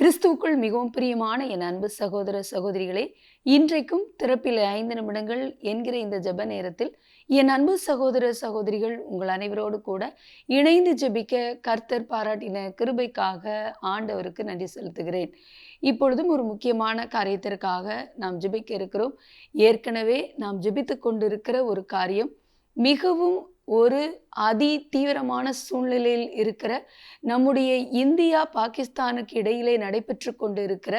கிறிஸ்துவுக்குள் மிகவும் பிரியமான என் அன்பு சகோதர சகோதரிகளே இன்றைக்கும் திறப்பில் ஐந்து நிமிடங்கள் என்கிற இந்த ஜெப நேரத்தில் என் அன்பு சகோதர சகோதரிகள் உங்கள் அனைவரோடு கூட இணைந்து ஜெபிக்க கர்த்தர் பாராட்டின கிருபைக்காக ஆண்டவருக்கு நன்றி செலுத்துகிறேன். இப்பொழுதும் ஒரு முக்கியமான காரியத்திற்காக நாம் ஜபிக்க இருக்கிறோம். ஏற்கனவே நாம் ஜபித்து கொண்டிருக்கிற ஒரு காரியம் மிகவும் ஒரு அதி தீவிரமான சூழ்நிலையில் இருக்கிற நம்முடைய இந்தியா பாகிஸ்தானுக்கு இடையிலே நடைபெற்று கொண்டு இருக்கிற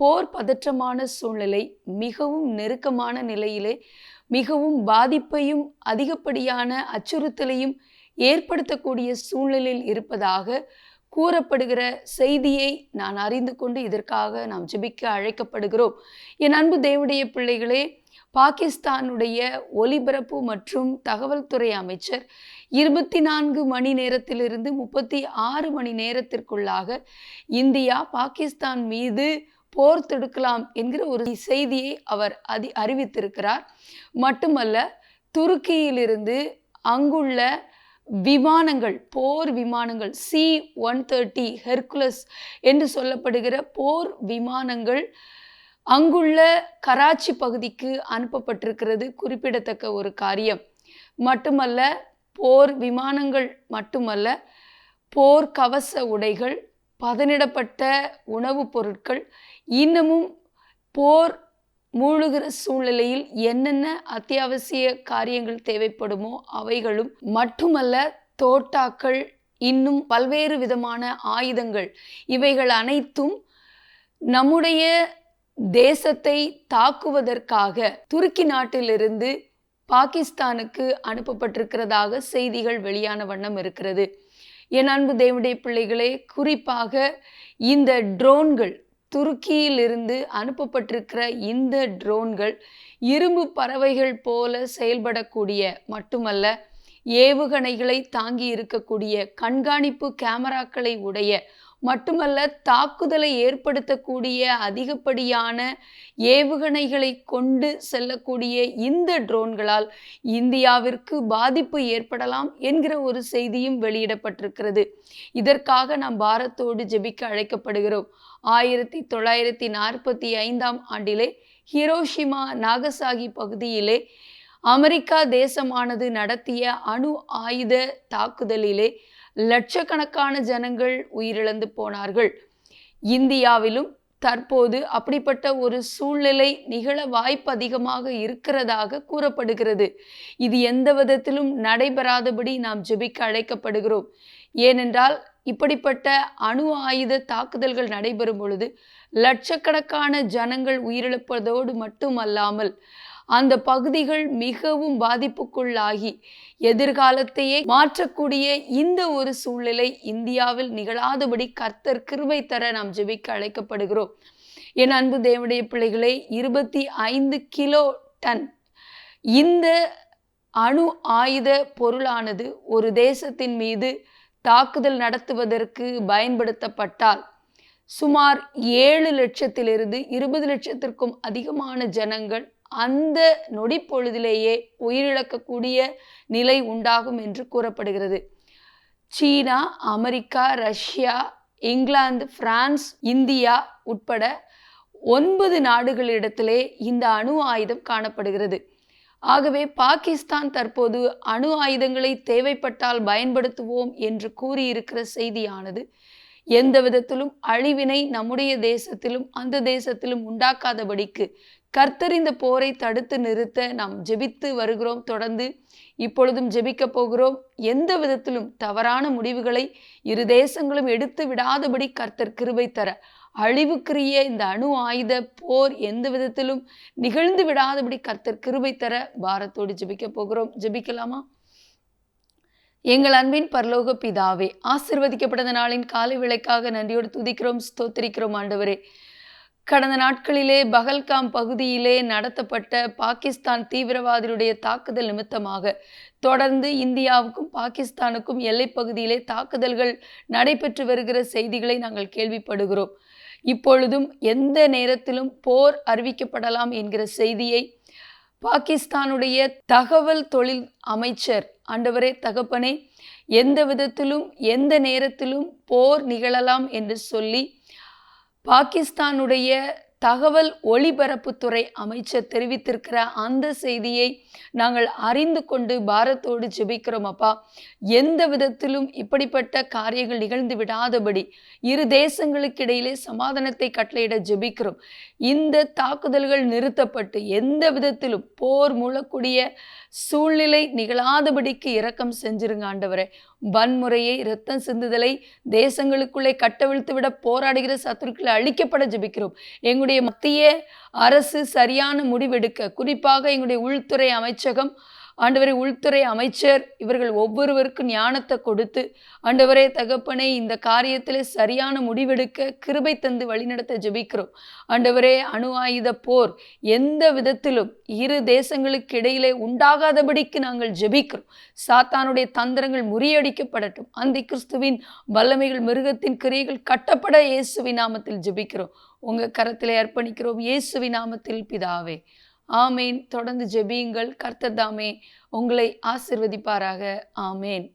போர் பதற்றமான சூழ்நிலை மிகவும் நெருக்கமான நிலையிலே மிகவும் பாதிப்பையும் அதிகப்படியான அச்சுறுத்தலையும் ஏற்படுத்தக்கூடிய சூழ்நிலையில் இருப்பதாக கூறப்படுகிற செய்தியை நான் அறிந்து கொண்டு இதற்காக நாம் ஜெபிக்க அழைக்கப்படுகிறோம். என் அன்பு தேவடைய பிள்ளைகளே பாகிஸ்தானுடைய ஒலிபரப்பு மற்றும் தகவல் துறை அமைச்சர் இருபத்தி நான்கு மணி நேரத்திலிருந்து முப்பத்தி ஆறு மணி நேரத்திற்குள்ளாக இந்தியா பாகிஸ்தான் மீது போர் தொடுக்கலாம் என்கிற ஒரு செய்தியை அவர் அதி அறிவித்திருக்கிறார். மட்டுமல்ல துருக்கியிலிருந்து அங்குள்ள விமானங்கள் போர் விமானங்கள் சி ஒன் தேர்ட்டி ஹெர்குலஸ் என்று சொல்லப்படுகிற போர் விமானங்கள் அங்குள்ள கராச்சி பகுதிக்கு அனுப்பப்பட்டிருக்கிறது. குறிப்பிடத்தக்க ஒரு காரியம். மட்டுமல்ல போர் விமானங்கள் மட்டுமல்ல போர் கவச உடைகள் பதனிடப்பட்ட உணவுப் பொருட்கள் இன்னமும் போர் மூழ்கிற சூழ்நிலையில் என்னென்ன அத்தியாவசிய காரியங்கள் தேவைப்படுமோ அவைகளும் மட்டுமல்ல தோட்டாக்கள் இன்னும் பல்வேறு விதமான ஆயுதங்கள் இவைகள் அனைத்தும் நம்முடைய தேசத்தை தாக்குவதற்காக துருக்கி நாட்டிலிருந்து பாகிஸ்தானுக்கு அனுப்பப்பட்டிருக்கிறதாக செய்திகள் வெளியான வண்ணம் இருக்கிறது. என் அன்பு தேவடைய பிள்ளைகளே குறிப்பாக இந்த ட்ரோன்கள் துருக்கியிலிருந்து அனுப்பப்பட்டிருக்கிற இந்த ட்ரோன்கள் இரும்பு பறவைகள் போல செயல்படக்கூடிய மட்டுமல்ல ஏவுகணைகளை தாங்கி இருக்கக்கூடிய கண்காணிப்பு கேமராக்களை உடைய மட்டுமல்ல தாக்குதலை ஏற்படுத்தக்கூடிய அதிகப்படியான ஏவுகணைகளை கொண்டு செல்லக்கூடிய இந்த ட்ரோன்களால் இந்தியாவிற்கு பாதிப்பு ஏற்படலாம் என்கிற ஒரு செய்தியும் வெளியிடப்பட்டிருக்கிறது. இதற்காக நாம் பாரத்தோடு ஜெபிக்க அழைக்கப்படுகிறோம். ஆயிரத்தி தொள்ளாயிரத்தி நாற்பத்தி ஐந்தாம் ஆண்டிலே ஹிரோஷிமா நாகசாகி பகுதியிலே அமெரிக்கா தேசமானது நடத்திய அணு ஆயுத தாக்குதலிலே லட்சக்கணக்கான ஜனங்கள் உயிரிழந்து போனார்கள். இந்தியாவிலும் தற்போது அப்படிப்பட்ட ஒரு சூழ்நிலை நிகழ வாய்ப்பு அதிகமாக இருக்கிறதாக கூறப்படுகிறது. இது எந்த விதத்திலும் நடைபெறாதபடி நாம் ஜெபிக்க அழைக்கப்படுகிறோம். ஏனென்றால் இப்படிப்பட்ட அணு ஆயுத தாக்குதல்கள் நடைபெறும் பொழுது லட்சக்கணக்கான ஜனங்கள் உயிரிழப்பதோடு மட்டுமல்லாமல் அந்த பகுதிகள் மிகவும் பாதிப்புக்குள்ளாகி எதிர்காலத்தையே மாற்றக்கூடிய இந்த ஒரு சூழ்நிலை இந்தியாவில் நிகழாதபடி கர்த்தர் கிருபை தர நாம் ஜெபிக்க அழைக்கப்படுகிறோம். என் அன்பு தேவடைய பிள்ளைகளே இருபத்தி ஐந்து கிலோ டன் இந்த அணு ஆயுத பொருளானது ஒரு தேசத்தின் மீது தாக்குதல் நடத்துவதற்கு பயன்படுத்தப்பட்டால் சுமார் ஏழு லட்சத்திலிருந்து இருபது லட்சத்திற்கும் அதிகமான ஜனங்கள் அந்த நொடி பொழுதிலேயே உயிரிழக்கக்கூடிய நிலை உண்டாகும் என்று கூறப்படுகிறது. சீனா அமெரிக்கா ரஷ்யா இங்கிலாந்து பிரான்ஸ் இந்தியா உட்பட ஒன்பது நாடுகளிடத்திலே இந்த அணு ஆயுதம் காணப்படுகிறது. ஆகவே பாகிஸ்தான் தற்போது அணு ஆயுதங்களை தேவைப்பட்டால் பயன்படுத்துவோம் என்று கூறியிருக்கிற செய்தியானது எந்த விதத்திலும் அழிவினை நம்முடைய தேசத்திலும் அந்த தேசத்திலும் உண்டாக்காதபடிக்கு கர்த்தர் இந்த போரை தடுத்து நிறுத்த நாம் ஜெபித்து வருகிறோம். தொடர்ந்து இப்பொழுதும் ஜெபிக்க போகிறோம். எந்த விதத்திலும் தவறான முடிவுகளை இரு தேசங்களும் எடுத்து விடாதபடி கர்த்தர் கிருபை தர. அழிவுக்குரிய இந்த அணு ஆயுத போர் எந்த விதத்திலும் நிகழ்ந்து விடாதபடி கர்த்தர் கிருபை தர பாரத்தோடு ஜெபிக்க போகிறோம். ஜெபிக்கலாமா? எங்கள் அன்பின் பரலோக பிதாவே ஆசிர்வதிக்கப்பட்ட நாளின் காலை விளக்காக நன்றியோடு துதிக்கிறோம் ஸ்தோத்திரிக்கிறோம் ஆண்டவரே. கடந்த நாட்களிலே பகல்காம் பகுதியிலே நடத்தப்பட்ட பாகிஸ்தான் தீவிரவாதிகளுடைய தாக்குதல் நிமித்தமாக தொடர்ந்து இந்தியாவுக்கும் பாகிஸ்தானுக்கும் எல்லைப்பகுதியிலே தாக்குதல்கள் நடைபெற்று வருகிற செய்திகளை நாங்கள் கேள்விப்படுகிறோம். இப்பொழுதும் எந்த நேரத்திலும் போர் அறிவிக்கப்படலாம் என்கிற செய்தியை பாகிஸ்தானுடைய தகவல் தொழில் அமைச்சர் ஆண்டவரே தகப்பனே எந்த விதத்திலும் எந்த நேரத்திலும் போர் நிகழலாம் என்று சொல்லி பாகிஸ்தானுடைய தகவல் ஒளிபரப்புத்துறை அமைச்சர் தெரிவித்திருக்கிற அந்த செய்தியை நாங்கள் அறிந்து கொண்டு பாரத்தோடு ஜெபிக்கிறோம் அப்பா எந்த விதத்திலும் இப்படிப்பட்ட காரியங்கள் நிகழ்ந்து விடாதபடி இரு தேசங்களுக்கு இடையிலே சமாதானத்தை கட்டளையிட ஜெபிக்கிறோம். இந்த தாக்குதல்கள் நிறுத்தப்பட்டு எந்த விதத்திலும் போர் மூழக்கூடிய சூழ்நிலை நிகழாதபடிக்கு இரக்கம் செஞ்சிருங்க ஆண்டவரே. வன்முறையை இரத்தம் சிந்துதலை தேசங்களுக்குள்ளே கட்டவிழ்த்து விட போராடுகிற சத்துருக்களை அழிக்கப்பட ஜெபிக்கிறோம். எங்களுடைய மத்திய அரசு சரியான முடிவெடுக்க குறிப்பாக எங்களுடைய உள்துறை அமைச்சகம் ஆண்டவரை உள்துறை அமைச்சர் இவர்கள் ஒவ்வொருவருக்கும் ஞானத்தை கொடுத்து ஆண்டவரே தகப்பனை இந்த காரியத்தில் சரியான முடிவெடுக்க கிருபை தந்து வழிநடத்த ஜெபிக்கிறோம். ஆண்டவரே அணு ஆயுத போர் எந்த விதத்திலும் இரு தேசங்களுக்கு இடையிலே உண்டாகாதபடிக்கு நாங்கள் ஜெபிக்கிறோம். சாத்தானுடைய தந்திரங்கள் முறியடிக்கப்படட்டும். அந்த கிறிஸ்துவின் வல்லமைகள் மிருகத்தின் கிரியைகள் கட்டப்பட இயேசுவின் நாமத்தில் ஜெபிக்கிறோம். உங்கள் கரத்தில் அர்ப்பணிக்கிறோம். இயேசுவின் நாமத்தில் பிதாவே. ஆமேன். தொடர்ந்து ஜெபியுங்கள். கர்த்தர் தாமே உங்களை ஆசிர்வதிப்பாராக. ஆமேன்.